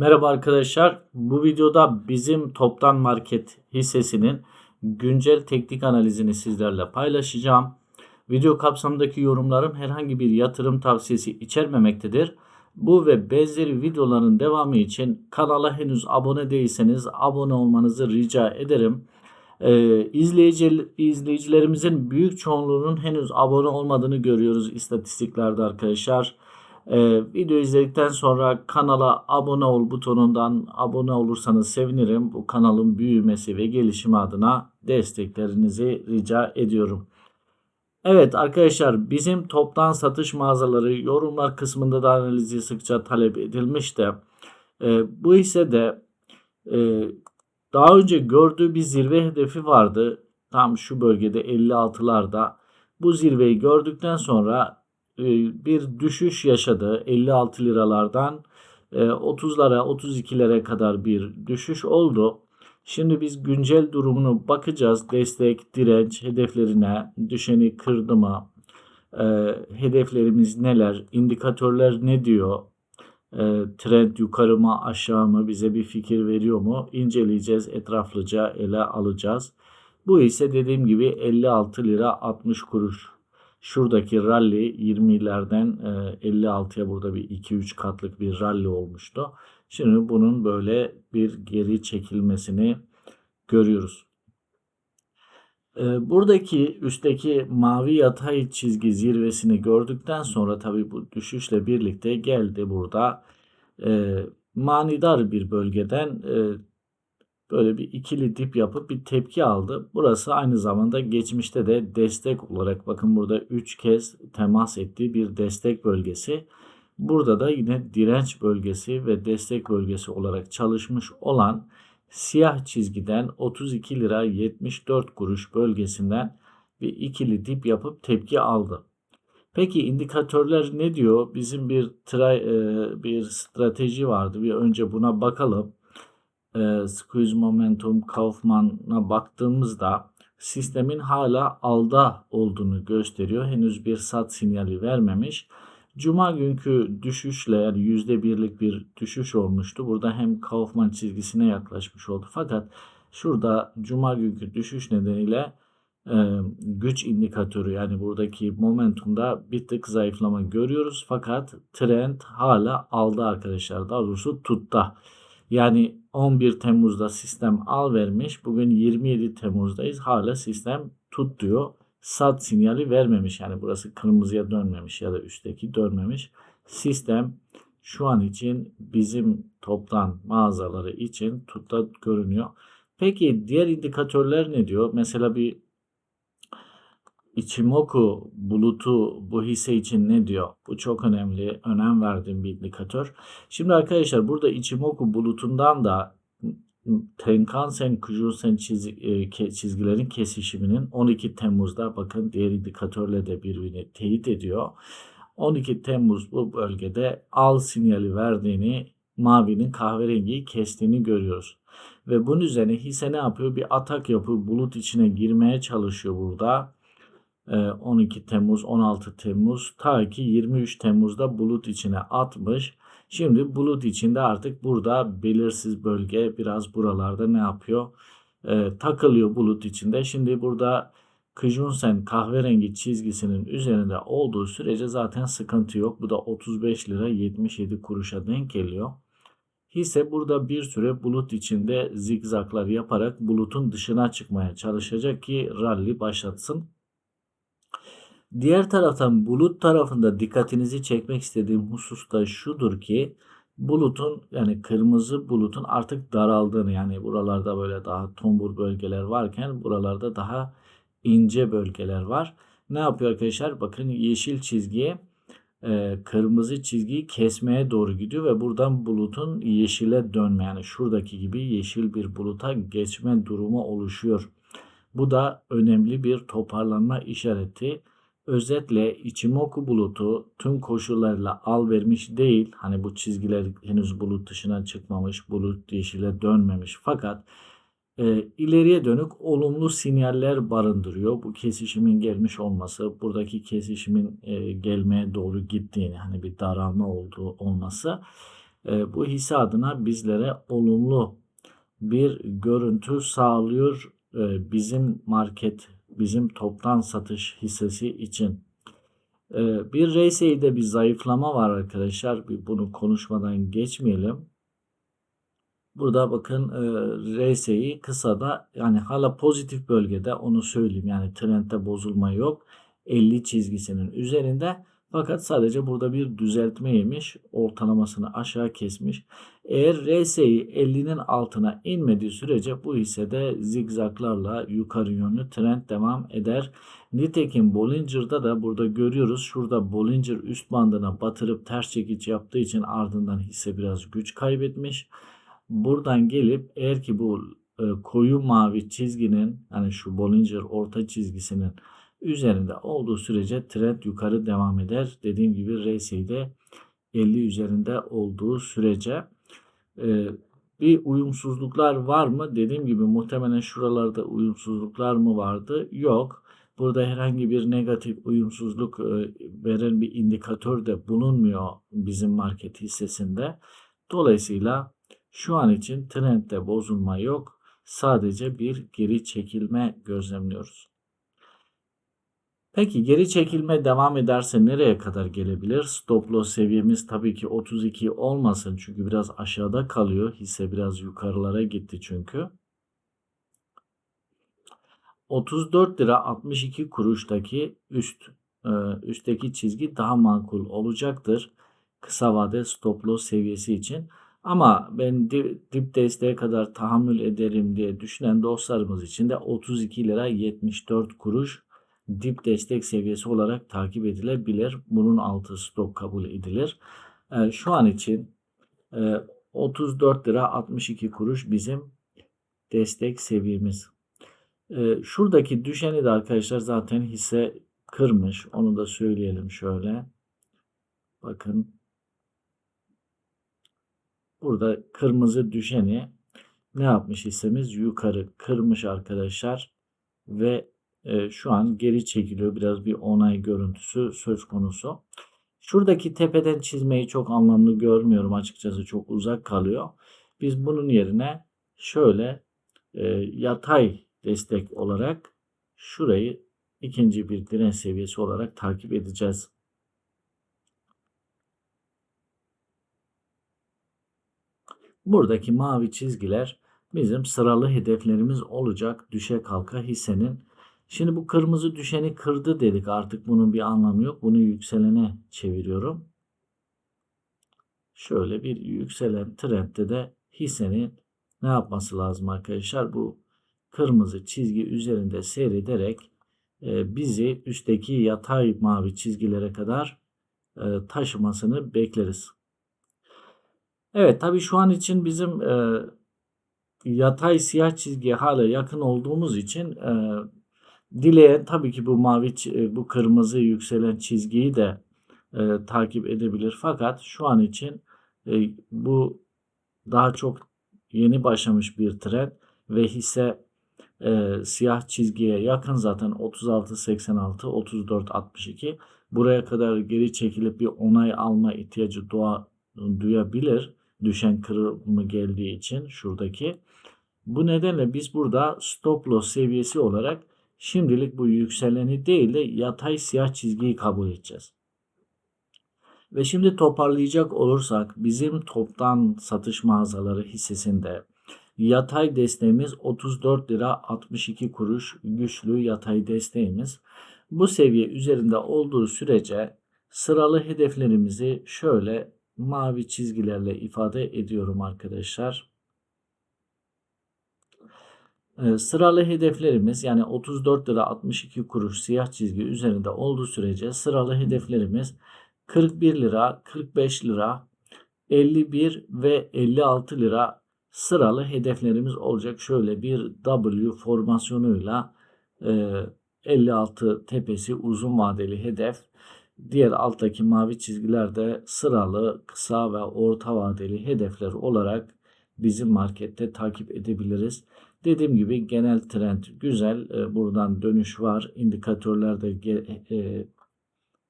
Merhaba arkadaşlar. Bu videoda bizim toptan market hissesinin güncel teknik analizini sizlerle paylaşacağım. Video kapsamındaki yorumlarım herhangi bir yatırım tavsiyesi içermemektedir. Bu ve benzeri videoların devamı için kanala henüz abone değilseniz abone olmanızı rica ederim. Ee, izleyici, izleyicilerimizin büyük çoğunluğunun henüz abone olmadığını görüyoruz istatistiklerde arkadaşlar. Ee, video izledikten sonra kanala abone ol butonundan abone olursanız sevinirim. Bu kanalın büyümesi ve gelişimi adına desteklerinizi rica ediyorum. Evet arkadaşlar bizim toptan satış mağazaları yorumlar kısmında da analizi sıkça talep edilmişti. Ee, bu ise de e, daha önce gördüğü bir zirve hedefi vardı. Tam şu bölgede 56'larda. Bu zirveyi gördükten sonra e, bir düşüş yaşadı. 56 liralardan 30'lara e, 32'lere kadar bir düşüş oldu. Şimdi biz güncel durumunu bakacağız. Destek, direnç hedeflerine düşeni kırdı mı? E, hedeflerimiz neler? İndikatörler ne diyor? E, trend yukarı mı aşağı mı bize bir fikir veriyor mu? İnceleyeceğiz, etraflıca ele alacağız. Bu ise dediğim gibi 56 lira 60 kuruş. Şuradaki rally 20'lerden 56'ya burada bir 2-3 katlık bir rally olmuştu. Şimdi bunun böyle bir geri çekilmesini görüyoruz. Ee, buradaki üstteki mavi yatay çizgi zirvesini gördükten sonra tabi bu düşüşle birlikte geldi burada e, manidar bir bölgeden e, böyle bir ikili dip yapıp bir tepki aldı. Burası aynı zamanda geçmişte de destek olarak bakın burada 3 kez temas ettiği bir destek bölgesi. Burada da yine direnç bölgesi ve destek bölgesi olarak çalışmış olan siyah çizgiden 32 lira 74 kuruş bölgesinden bir ikili dip yapıp tepki aldı. Peki indikatörler ne diyor? Bizim bir try, e, bir strateji vardı. Bir önce buna bakalım. E, squeeze momentum Kaufman'a baktığımızda sistemin hala alda olduğunu gösteriyor. Henüz bir sat sinyali vermemiş. Cuma günkü düşüşle yani %1'lik bir düşüş olmuştu. Burada hem Kaufman çizgisine yaklaşmış oldu. Fakat şurada Cuma günkü düşüş nedeniyle e, güç indikatörü yani buradaki momentumda bir tık zayıflama görüyoruz. Fakat trend hala aldı arkadaşlar. Daha doğrusu tutta. Yani 11 Temmuz'da sistem al vermiş. Bugün 27 Temmuz'dayız. Hala sistem tut diyor sat sinyali vermemiş. Yani burası kırmızıya dönmemiş ya da üstteki dönmemiş. Sistem şu an için bizim toptan mağazaları için tutta görünüyor. Peki diğer indikatörler ne diyor? Mesela bir Ichimoku bulutu bu hisse için ne diyor? Bu çok önemli. Önem verdiğim bir indikatör. Şimdi arkadaşlar burada Ichimoku bulutundan da Tenkan-sen Kujun-sen e, çizgilerin kesişiminin 12 Temmuz'da bakın diğer indikatörle de birbirini teyit ediyor. 12 Temmuz bu bölgede al sinyali verdiğini mavinin kahverengiyi kestiğini görüyoruz. Ve bunun üzerine hisse ne yapıyor? Bir atak yapıyor. Bulut içine girmeye çalışıyor burada. 12 ee, Temmuz, 16 Temmuz ta ki 23 Temmuz'da bulut içine atmış. Şimdi bulut içinde artık burada belirsiz bölge biraz buralarda ne yapıyor? Ee, takılıyor bulut içinde. Şimdi burada Kıjunsen kahverengi çizgisinin üzerinde olduğu sürece zaten sıkıntı yok. Bu da 35 lira 77 kuruşa denk geliyor. Hisse burada bir süre bulut içinde zigzaklar yaparak bulutun dışına çıkmaya çalışacak ki rally başlatsın. Diğer taraftan bulut tarafında dikkatinizi çekmek istediğim husus da şudur ki bulutun yani kırmızı bulutun artık daraldığını yani buralarda böyle daha tombul bölgeler varken buralarda daha ince bölgeler var. Ne yapıyor arkadaşlar? Bakın yeşil çizgiye e, kırmızı çizgiyi kesmeye doğru gidiyor ve buradan bulutun yeşile dönme yani şuradaki gibi yeşil bir buluta geçme durumu oluşuyor. Bu da önemli bir toparlanma işareti. Özetle Ichimoku bulutu tüm koşullarla al vermiş değil. Hani bu çizgiler henüz bulut dışına çıkmamış, bulut yeşile dönmemiş. Fakat e, ileriye dönük olumlu sinyaller barındırıyor. Bu kesişimin gelmiş olması, buradaki kesişimin e, gelmeye doğru gittiğini, hani bir daralma olduğu olması e, bu hisse adına bizlere olumlu bir görüntü sağlıyor e, bizim market, bizim toptan satış hissesi için. E, bir RSI'de bir zayıflama var arkadaşlar. Bir bunu konuşmadan geçmeyelim. Burada bakın e, RSI kısada yani hala pozitif bölgede onu söyleyeyim. Yani trendde bozulma yok. 50 çizgisinin üzerinde. Fakat sadece burada bir düzeltme yemiş. Ortalamasını aşağı kesmiş. Eğer RSI 50'nin altına inmediği sürece bu hissede zigzaklarla yukarı yönlü trend devam eder. Nitekim Bollinger'da da burada görüyoruz. Şurada Bollinger üst bandına batırıp ters çekiç yaptığı için ardından hisse biraz güç kaybetmiş. Buradan gelip eğer ki bu e, koyu mavi çizginin yani şu Bollinger orta çizgisinin üzerinde olduğu sürece trend yukarı devam eder. Dediğim gibi RSI'de 50 üzerinde olduğu sürece e, bir uyumsuzluklar var mı? Dediğim gibi muhtemelen şuralarda uyumsuzluklar mı vardı? Yok. Burada herhangi bir negatif uyumsuzluk e, veren bir indikatör de bulunmuyor bizim market hissesinde. Dolayısıyla şu an için trendde bozulma yok. Sadece bir geri çekilme gözlemliyoruz. Peki geri çekilme devam ederse nereye kadar gelebilir? Stop loss seviyemiz tabii ki 32 olmasın çünkü biraz aşağıda kalıyor. Hisse biraz yukarılara gitti çünkü. 34 lira 62 kuruştaki üst e, üstteki çizgi daha makul olacaktır. Kısa vade stop loss seviyesi için. Ama ben dip, dip desteğe kadar tahammül ederim diye düşünen dostlarımız için de 32 lira 74 kuruş dip destek seviyesi olarak takip edilebilir. Bunun altı stop kabul edilir. E, şu an için e, 34 lira 62 kuruş bizim destek seviyemiz. E, şuradaki düşeni de arkadaşlar zaten hisse kırmış. Onu da söyleyelim şöyle. Bakın. Burada kırmızı düşeni ne yapmış hissemiz? Yukarı kırmış arkadaşlar. Ve e, şu an geri çekiliyor. Biraz bir onay görüntüsü söz konusu. Şuradaki tepeden çizmeyi çok anlamlı görmüyorum açıkçası. Çok uzak kalıyor. Biz bunun yerine şöyle e, yatay destek olarak şurayı ikinci bir direnç seviyesi olarak takip edeceğiz. Buradaki mavi çizgiler bizim sıralı hedeflerimiz olacak düşe kalka hissenin Şimdi bu kırmızı düşeni kırdı dedik. Artık bunun bir anlamı yok. Bunu yükselene çeviriyorum. Şöyle bir yükselen trendde de hissenin ne yapması lazım arkadaşlar? Bu kırmızı çizgi üzerinde seyrederek e, bizi üstteki yatay mavi çizgilere kadar e, taşımasını bekleriz. Evet tabi şu an için bizim e, yatay siyah çizgiye hala yakın olduğumuz için Dileyen tabii ki bu mavi e, bu kırmızı yükselen çizgiyi de e, takip edebilir. Fakat şu an için e, bu daha çok yeni başlamış bir trend ve hisse e, siyah çizgiye yakın zaten 36.86 34.62 buraya kadar geri çekilip bir onay alma ihtiyacı doğa, duyabilir düşen kırılımı geldiği için şuradaki. Bu nedenle biz burada stop loss seviyesi olarak Şimdilik bu yükseleni değil de yatay siyah çizgiyi kabul edeceğiz. Ve şimdi toparlayacak olursak bizim toptan satış mağazaları hissesinde yatay desteğimiz 34 lira 62 kuruş güçlü yatay desteğimiz. Bu seviye üzerinde olduğu sürece sıralı hedeflerimizi şöyle mavi çizgilerle ifade ediyorum arkadaşlar. Ee, sıralı hedeflerimiz yani 34 lira 62 kuruş siyah çizgi üzerinde olduğu sürece sıralı hedeflerimiz 41 lira, 45 lira, 51 ve 56 lira sıralı hedeflerimiz olacak. Şöyle bir W formasyonuyla 56 e, tepesi uzun vadeli hedef. Diğer alttaki mavi çizgiler de sıralı, kısa ve orta vadeli hedefler olarak bizim markette takip edebiliriz. Dediğim gibi genel trend güzel. E, buradan dönüş var. İndikatörler de e,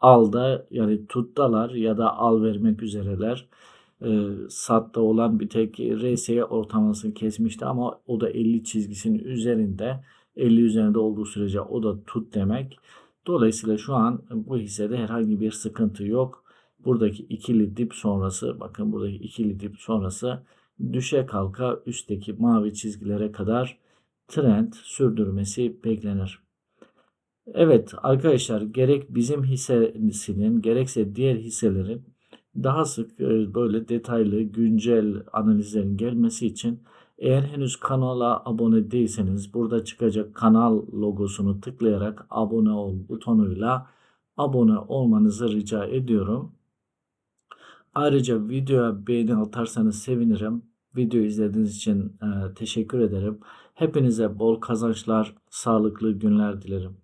alda yani tuttalar ya da al vermek üzereler. e, SAT'ta olan bir tek RSI ortalamasını kesmişti ama o da 50 çizgisinin üzerinde 50 üzerinde olduğu sürece o da tut demek. Dolayısıyla şu an bu hissede herhangi bir sıkıntı yok. Buradaki ikili dip sonrası bakın buradaki ikili dip sonrası düşe kalka üstteki mavi çizgilere kadar trend sürdürmesi beklenir. Evet arkadaşlar gerek bizim hissesinin gerekse diğer hisselerin daha sık e, böyle detaylı güncel analizlerin gelmesi için eğer henüz kanala abone değilseniz burada çıkacak kanal logosunu tıklayarak abone ol butonuyla abone olmanızı rica ediyorum. Ayrıca videoya beğeni atarsanız sevinirim. Video izlediğiniz için e, teşekkür ederim. Hepinize bol kazançlar, sağlıklı günler dilerim.